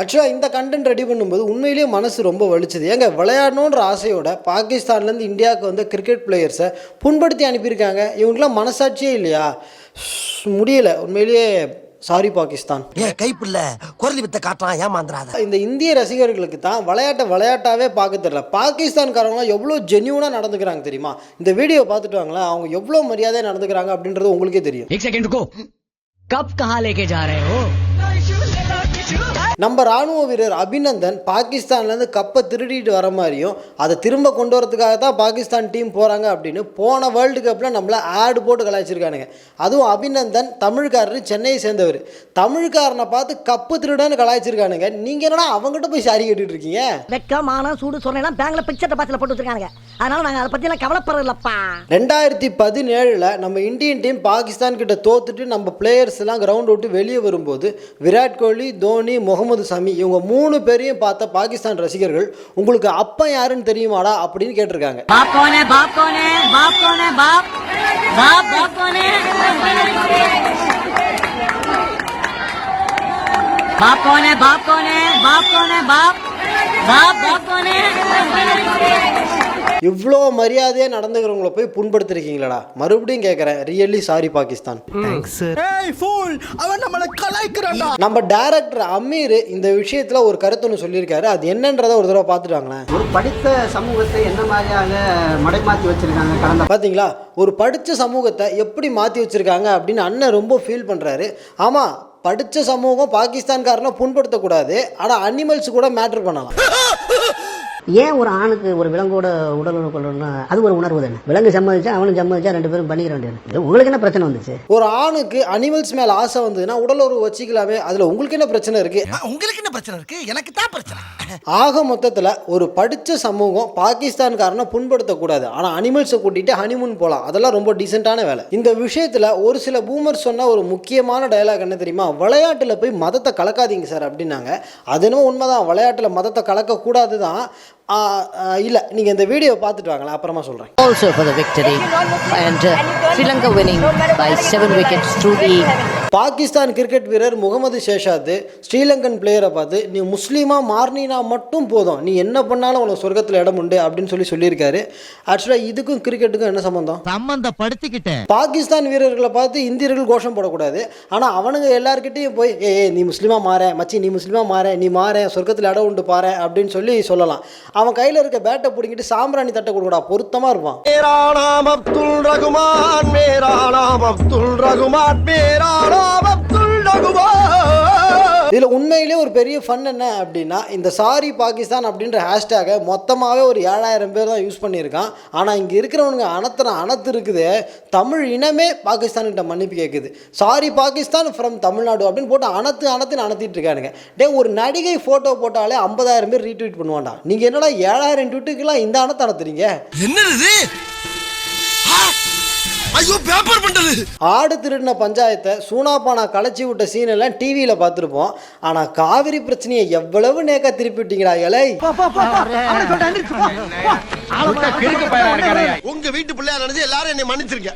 ஆக்சுவலாக இந்த content ready பண்ணும்போது உண்மையிலேயே மனசு ரொம்ப வலிச்சது. ஏங்க விளையாடணுன்ற ஆசையோட பாகிஸ்தான்லேருந்து இந்தியாவுக்கு வந்து கிரிக்கெட் பிளேயர்ஸை புண்படுத்தி அனுப்பியிருக்காங்க. இவங்களுக்குலாம் மனசாட்சியே இல்லையா? முடியலை. உண்மையிலேயே சாரி பாகிஸ்தான். ஏன் கைப்பில்ல குரலி வித்த காட்டலாம் ஏமாந்துறாத. இந்த இந்திய ரசிகர்களுக்கு தான் விளையாட்டை விளையாட்டாவே பார்க்க தெரியல. பாகிஸ்தான்காரங்களாம் எவ்வளோ ஜென்யூனாக நடந்துக்கிறாங்க தெரியுமா? இந்த வீடியோ பார்த்துட்டு வாங்களா அவங்க எவ்வளோ மரியாதையாக நடந்துக்கிறாங்க அப்படின்றது உங்களுக்கே தெரியும். கப் கஹா லேகே ஜா ரஹே நம்ம ராணுவ வீரர் அபிநந்தன் பாகிஸ்தான்லேருந்து கப்பை திருடிட்டு வர மாதிரியும் அதை திரும்ப கொண்டு வரதுக்காக தான் பாகிஸ்தான் டீம் போகிறாங்க அப்படின்னு போன வேர்ல்டு கப்பில் நம்மள ஆடு போட்டு கலாய்ச்சிருக்கானுங்க. அதுவும் அபிநந்தன் தமிழ்காரர் சென்னையை சேர்ந்தவர். தமிழ்காரனை பார்த்து கப்பு திருடன்னு கலாய்ச்சிருக்கானுங்க. நீங்கள் என்னடா அவங்ககிட்ட போய் சாரி கேட்டுட்டு இருக்கீங்க? வெக்கமான சூடு சொன்னா பேங்க்ல பிக்சர் பாத்துல போட்டு வச்சிருக்காங்க அதனால நாங்க அதை எல்லாம் கவலைப்படுறதில்லப்பா. ரெண்டாயிரத்தி பதினேழில் நம்ம இந்தியன் டீம் பாகிஸ்தான் கிட்ட தோத்துட்டு நம்ம பிளேயர்ஸ் எல்லாம் கிரவுண்ட் விட்டு வெளியே வரும்போது விராட் கோலி தோனி முகமது சமி இவங்க மூணு பேரையும் பார்த்த பாகிஸ்தான் ரசிகர்கள் உங்களுக்கு அப்பா யாருன்னு தெரியுமாடா அப்படின்னு கேட்டிருக்காங்க बाप कौन है बाप कौन है बाप कौन है बाप बाप बाप कौन है இவ்வளோ மரியாதையாக நடந்துக்கிறவங்கள போய் புண்படுத்திருக்கீங்களடா. மறுபடியும் கேட்குறேன் ரியலி சாரி பாகிஸ்தான் நம்ம டைரக்டர் அமீர் இந்த விஷயத்துல ஒரு கருத்து ஒன்று சொல்லியிருக்காரு. அது என்னன்றதை ஒரு தடவை பார்த்துட்டு வாங்களேன் ஒரு படித்த சமூகத்தை என்ன மாதிரியாக மடைமாற்றி வச்சிருக்காங்க கடந்த பாத்தீங்களா? ஒரு படித்த சமூகத்தை எப்படி மாற்றி வச்சிருக்காங்க அப்படின்னு அண்ணன் ரொம்ப ஃபீல் பண்ணுறாரு ஆமாம் படித்த சமூகம் பாகிஸ்தான்காரனை புண்படுத்தக்கூடாது. ஆனால் அனிமல்ஸ் கூட மேட்ரு பண்ணலாம். ஏன் ஒரு ஆணுக்கு ஒரு விலங்கோட உடல் உறவு கொள்ளணும்னா அது ஒரு உணர்வு தானே? விலங்கு சம்மதிச்சா அவனும் சம்மதிச்சா ரெண்டு பேரும் பண்ணிக்கிற வேண்டியது உங்களுக்கு என்ன பிரச்சனை வந்துச்சு? ஒரு ஆணுக்கு அனிமல்ஸ் மேலே ஆசை வந்ததுன்னா உடல் உறவு வச்சுக்கலாமே அதில் உங்களுக்கு என்ன பிரச்சனை இருக்குது உங்களுக்கு என்ன பிரச்சனை இருக்கு? எனக்கு தான் பிரச்சனை. ஆக மொத்தத்தில் ஒரு படித்த சமூகம் பாகிஸ்தான்காரனை புண்படுத்தக்கூடாது. ஆனால் அனிமல்ஸை கூட்டிகிட்டு ஹனிமூன் போகலாம் அதெல்லாம் ரொம்ப டீசெண்டான வேலை. இந்த விஷயத்தில் ஒரு சில பூமர் சொன்ன ஒரு முக்கியமான டயலாக் என்ன தெரியுமா? விளையாட்டில் போய் மதத்தை கலக்காதீங்க சார் அப்படின்னாங்க. அது என்னமோ உண்மைதான். விளையாட்டில் மதத்தை கலக்கக்கூடாது தான் இல்லை நீங்கள் இந்த வீடியோ பார்த்துட்டு வாங்களா அப்புறமா சொல்கிறேன் also for the victory and Sri Lanka winning by seven wickets through the Pakistan cricket வீரர் முகமது ஷேஷாத் ஸ்ரீலங்கன் பிளேயரை பார்த்து நீ முஸ்லீமாக மாறினா மட்டும் போதும். நீ என்ன பண்ணாலும் உனக்கு சொர்க்கத்தில் இடம் உண்டு அப்படின்னு சொல்லி சொல்லியிருக்காரு. ஆக்சுவலாக இதுக்கும் கிரிக்கெட்டுக்கும் என்ன சம்மந்தம் சம்மந்தப்படுத்திக்கிட்டேன் பாகிஸ்தான் வீரர்களை பார்த்து இந்தியர்கள் கோஷம் போடக்கூடாது. ஆனால் அவனுங்க எல்லாருக்கிட்டையும் போய் ஏ நீ முஸ்லீமாக மாற மச்சி நீ முஸ்லீமாக மாற நீ மாறேன் சொர்க்கத்தில் இடம் உண்டு பாரு அப்படின்னு சொல்லி சொல்லலாம். அவன் கையில் இருக்க பேட்டை பிடிங்கிட்டு சாம்பிராணி தட்டை கொடுக்கடா பொருத்தமாக இருப்பான். அப்துல் ரகுமான் மேரா நாம் ரகுமான் மேரா இதில் உண்மையிலே ஒரு பெரிய ஃபன் என்ன அப்படின்னா இந்த சாரி பாகிஸ்தான் அப்படின்ற ஹேஷ்டேகை மொத்தமாகவே ஒரு ஏழாயிரம் பேர் தான் யூஸ் பண்ணியிருக்கான். ஆனால் இங்கே இருக்கிறவனுங்க அனத்தன அனத்து இருக்குது. தமிழ் இனமே பாகிஸ்தான்கிட்ட மன்னிப்பு கேட்குது சாரி பாகிஸ்தான் ஃப்ரம் தமிழ்நாடு அப்படின்னு போட்டு அனத்து அனத்துன்னு அனத்திட்டு இருக்கானுங்க. டே ஒரு நடிகை ஃபோட்டோ போட்டாலே ஐம்பதாயிரம் பேர் ரீட்வீட் பண்ணுவான்டா. நீங்கள் என்னடா ஏழாயிரம் ட்விட்டுக்கெல்லாம் இந்த அனத்து அனத்துறீங்க? என்னது! ஐயோ பேப்பர் பண்றது. ஆடு திருடின பஞ்சாயத்தை சூனாப்பானா களைச்சி விட்ட சீன் எல்லாம் டிவியில் பார்த்துருப்போம். ஆனால் காவிரி பிரச்சனையை எவ்வளவு நேக்கா திருப்பி விட்டீங்கடா இலை உங்க வீட்டு பிள்ளையா நினைச்சு எல்லாரும் என்னை மன்னிச்சிருக்க